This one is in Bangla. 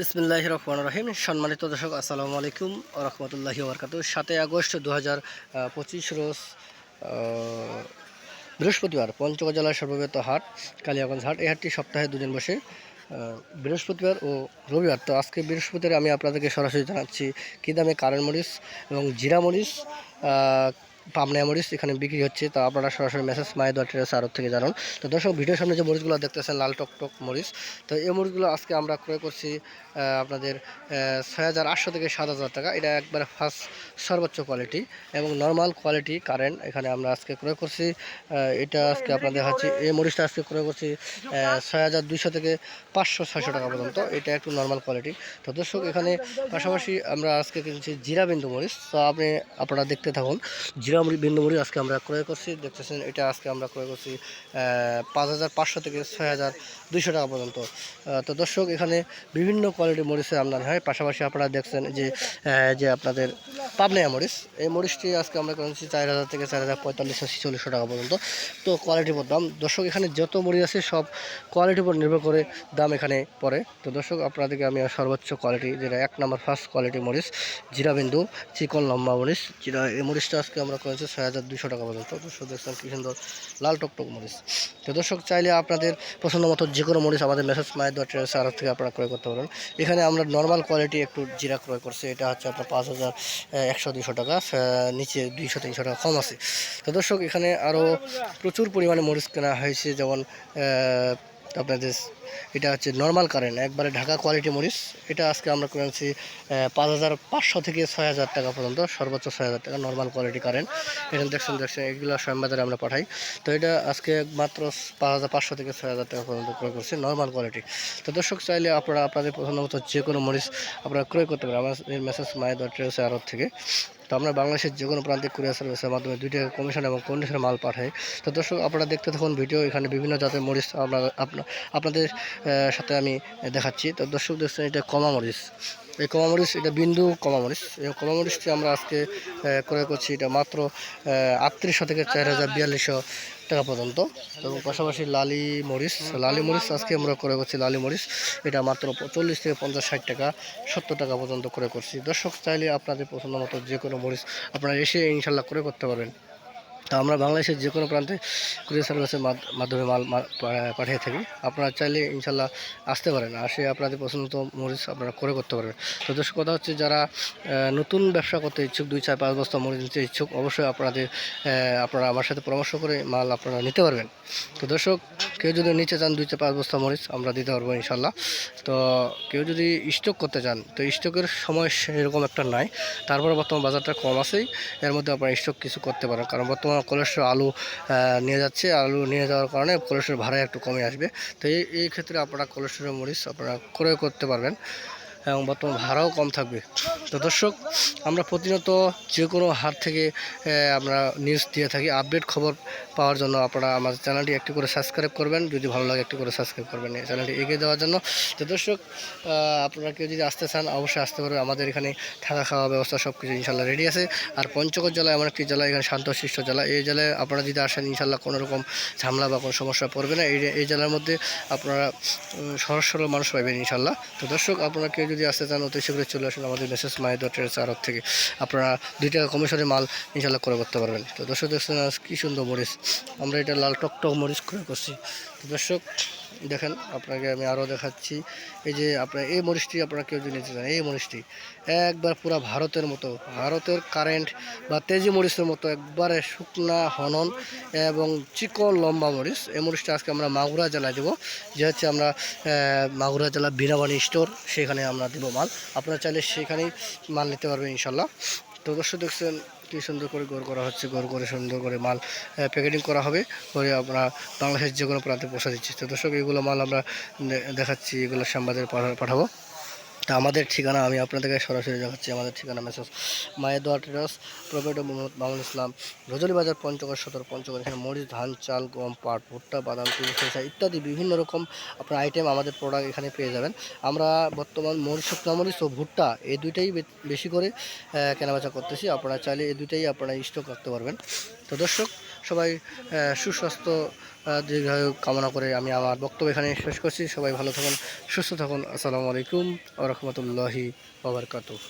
বিসমিল্লাহ রহমান রহিম। সম্মানিত দর্শক, আসসালামু আলাইকুম রহমতুল্লাহি ওবরকাত সাতই আগস্ট দু হাজার পঁচিশ রোজ বৃহস্পতিবার, পঞ্চগড় জেলার সর্ববৃহৎ হাট, কালিয়াগঞ্জ হাট। এই হাটটি সপ্তাহে দুদিন বসে বৃহস্পতিবার ও রবিবার। তো আজকে বৃহস্পতিবার আমি আপনাদেরকে সরাসরি জানাচ্ছি কী দামে কারেন্ট মরিচ এবং জিরা মরিচ পাবনা মরিচ এখানে বিক্রি হচ্ছে। তো আপনারা সরাসরি মেসেজ মায়ের দোয়া ট্রেস থেকে জানুন। তো দর্শক ভিডিওর সামনে যে মরিচগুলো দেখতেছেন, লাল টক টক মরিচ, তো এই মরিচগুলো আজকে আমরা ক্রয় করছি আপনাদের ছয় হাজার আটশো থেকে সাত হাজার টাকা। এটা একবারে ফার্স্ট সর্বোচ্চ কোয়ালিটি এবং নর্মাল কোয়ালিটি কারেন্ট এখানে আমরা আজকে ক্রয় করছি। এটা আজকে আপনাদের হচ্ছে, এই মরিচটা আজকে ক্রয় করছি ছয় হাজার দুইশো থেকে পাঁচশো ছয়শো টাকা পর্যন্ত। এটা একটু নর্মাল কোয়ালিটি তো দর্শক, এখানে পাশাপাশি আমরা আজকে কিনছি জিরা বিন্দু মরিচ। তো আপনি, আপনারা দেখতে থাকুন জিরা বিন্দু মরিচ আজকে আমরা ক্রয় করছি। দেখতেছেন, এটা আজকে আমরা ক্রয় করছি পাঁচ হাজার পাঁচশো থেকে ছয় হাজার দুইশো টাকা পর্যন্ত। তো দর্শক, এখানে বিভিন্ন কোয়ালিটির মরিচের আমদানি হয়। পাশাপাশি আপনারা দেখছেন যে যে আপনাদের পাবনায়া মরিচ, এই মরিচটি আজকে আমরা কিনছি চার হাজার থেকে চার হাজার পঁয়তাল্লিশশো ছিচল্লিশশো টাকা পর্যন্ত। তো কোয়ালিটির উপর দাম, দর্শক, এখানে যত মরিচ আছে, সব কোয়ালিটির উপর নির্ভর করে দাম এখানে পড়ে। তো দর্শক, আপনাদেরকে আমি সর্বোচ্চ কোয়ালিটি যেটা এক নম্বর ফার্স্ট কোয়ালিটি মরিচ জিরা বিন্দু চিকন লম্বা মরিচ। জিরা, এই মরিচটা আজকে আমরা করেছি ছয় হাজার দুশো টাকা পর্যন্ত দর্শক দেখছেন কি সুন্দর লাল টকটক মরিচ। তো দর্শক, চাইলে আপনাদের পছন্দ মতো যে কোনো মরিচ আমাদের মেসেজ মায়ের ট্রেস আরব থেকে আপনারা ক্রয় করতে পারেন। এখানে আমরা নর্মাল কোয়ালিটি একটু জিরা ক্রয় করছি, এটা হচ্ছে আপনার পাঁচ হাজার একশো দুশো টাকা নিচে দুইশো, তিনশো টাকা কম আছে। তো দর্শক, এখানে আরও প্রচুর পরিমাণে মরিচ কেনা হয়েছে, যেমন আপনাদের এটা হচ্ছে নর্মাল কারেন্ট একবারে ঢাকা কোয়ালিটি মরিচ। এটা আজকে আমরা করেছি পাঁচ হাজার পাঁচশো থেকে ছয় হাজার টাকা পর্যন্ত, সর্বোচ্চ ছয় হাজার টাকা নর্মাল কোয়ালিটি কারেন্ট এখানে দেখছেন দেখছেন, এগুলো স্বয়ংবাজারে আমরা পাঠাই। তো এটা আজকে মাত্র পাঁচ হাজার পাঁচশো থেকে ছয় হাজার টাকা পর্যন্ত ক্রয় করছি নর্মাল কোয়ালিটি তো দর্শক, চাইলে আপনারা, আপনাদের পছন্দ মতো যে কোনো মরিচ আপনারা ক্রয় করতে পারেন। আমাদের মেসেজ মায়ের ট্রেসে আরব থেকে। তো আমরা বাংলাদেশের যে কোনো প্রান্তিক কুরিয়ার সার্ভিসের মাধ্যমে দুই টাকা কমিশন এবং কন্ডিশনের মাল পাঠাই। তো দর্শক, আপনারা দেখতে থাকুন ভিডিও এখানে বিভিন্ন জাতের মরিচ আপনারা আপনাদের সাথে আমি দেখাচ্ছি। তো দর্শক, দেখছেন এটা কমা মরিচ। এই কমা মরিচ এটা বিন্দু কমা মরিচ এই কমা মরিচটি আমরা আজকে ক্রয় করছি এটা মাত্র আটত্রিশশো থেকে চার হাজার বিয়াল্লিশশো টাকা পর্যন্ত। এবং পাশাপাশি লালি মরিচ লালি মরিচ আজকে আমরা ক্রয় করছি লালি মরিচ। এটা মাত্র চল্লিশ থেকে পঞ্চাশ ষাট টাকা, সত্তর টাকা পর্যন্ত ক্রয় করছি। দর্শক, চাইলে আপনাদের পছন্দ মতো যে কোনো মরিচ আপনারা এসে ইনশাল্লাহ ক্রয় করতে পারবেন। তা আমরা বাংলাদেশের যে কোনো প্রান্তে কুরিয়ার সার্ভিসের মাধ- মাধ্যমে মাল পাঠিয়ে থাকি। আপনারা চাইলে ইনশাল্লাহ আসতে পারেন। আসে আপনাদের পছন্দ মরিচ আপনারা করে করতে পারবেন। তো দর্শক, কথা হচ্ছে যারা নতুন ব্যবসা করতে ইচ্ছুক, দুই চার পাঁচ বস্তা মরিচ নিতে ইচ্ছুক, অবশ্যই আপনাদের আপনারা আমার সাথে পরামর্শ করে মাল আপনারা নিতে পারবেন। তো দর্শক, কেউ যদি নিতে চান দুই চার পাঁচ বস্তা মরিচ, আমরা দিতে পারব ইনশাল্লাহ। তো কেউ যদি স্টক করতে চান, তো স্টকের সময় সেরকম একটা নাই। তারপরে বর্তমান বাজারটা কম আছেই। এর মধ্যে আপনারা স্টক কিছু করতে পারেন। কারণ বর্তমানে কোলেস্ট্রল আলু নিয়ে যাচ্ছে। আলু নিয়ে যাওয়ার কারণে কোলেস্ট্রল ভাড়া একটু কমে আসবে। তো এই ক্ষেত্রে আপনারা কোলেস্ট্রল মরিচ আপনারা ক্রয় করতে পারবেন। এবং বর্তমান ভাড়াও কম থাকবে। তো দর্শক, আমরা প্রতিনিয়ত যে কোনো হাট থেকে আমরা নিউজ দিয়ে থাকি আপডেট খবর পাওয়ার জন্য আপনারা আমাদের চ্যানেলটি একটি করে সাবস্ক্রাইব করবেন। যদি ভালো লাগে, একটি করে সাবস্ক্রাইব করবেন এই চ্যানেলটি এগিয়ে দেওয়ার জন্য। তো দর্শক আপনারা কেউ যদি আসতে চান, অবশ্যই আসতে পারবেন আমাদের এখানে থাকা খাওয়া ব্যবস্থা সব কিছু ইনশাল্লাহ রেডি আছে। আর পঞ্চগড় জেলা এমন একটি জেলা, এখানে শান্তশিষ্ট জেলা। এই জেলায় আপনারা যদি আসেন, ইনশাল্লাহ কোনো রকম ঝামেলা বা কোনো সমস্যা পড়বে না। এই এই জেলার মধ্যে আপনারা সহজ সরল মানুষ পাবেন ইনশাল্লাহ। তো দর্শক, আপনারা কেউ যদি আসতে চান, অতি শীঘ্রই চলে আসুন আমাদের মেসেজ মাই ডটের আরব থেকে। আপনারা দুই টাকা কমিশনে মাল ইনশাল্লাহ করে করতে পারবেন। তো দর্শক দেখছেন কী সুন্দর মরিচ। আমরা এটা লাল টক টক মরিচ করে করছি। দর্শক দেখেন, আপনাকে আমি আরও দেখাচ্ছি। এই যে আপনার, এই মরিচটি আপনারা কেউ যদি নিতে চান, এই মরিচটি একবার পুরো ভারতের মতো, ভারতের কারেন্ট বা তেজি মরিচের মতো একবারে শুকনা, হনন এবং চিকন লম্বা মরিচ, এই মরিচটা আজকে আমরা মাগুরা জেলায় দেবো। যে হচ্ছে আমরা মাগুরা জেলা বিনাবাণী স্টোর সেখানে আমরা দেবো মাল। আপনারা চাইলে সেখানেই মাল নিতে পারবেন ইনশাল্লাহ। তো দর্শক দেখছেন কি সুন্দর করে গোর করা হচ্ছে গোর করে সুন্দর করে মাল প্যাকেটিং করা হবে। করে আমরা বাংলাদেশের যে কোনো প্রান্তে পৌঁছা দিচ্ছি। তো দর্শক, এগুলো মাল আমরা দেখাচ্ছি, এগুলো সাংবাদের পাঠা- পাঠাবো। তা আমাদের ঠিকানা আমি আপনাদেরকে সরাসরি দেখাচ্ছি, আমাদের ঠিকানা মেসেজ মায়ের দোয়া টেরাস মোহাম্মদ মামুন ইসলাম, রজনী বাজার, পঞ্চগড় সদর, পঞ্চগড়, এখানে মরিচ, ধান, চাল, গম, পাট, ভুট্টা, বাদাম, তিল, সরিষা ইত্যাদি বিভিন্ন রকম আপনার আইটেম আমাদের প্রোডাক্ট এখানে পেয়ে যাবেন। আমরা বর্তমান মরিচ, শুকনা মরিচ ও ভুট্টা এই দুইটাই বেশি করে কেনাবেচা করতেছি। আপনারা চাইলে এই দুইটাই আপনারা স্টক রাখতে পারবেন। তো দর্শক, সবাই সুস্বাস্থ্য দীর্ঘায়ু কামনা করে আমি আমার বক্তব্য এখানে শেষ করছি। সবাই ভালো থাকুন, সুস্থ থাকুন। আসসালামু আলাইকুম আ রহমতুল্লাহি ওবরকাতুহ।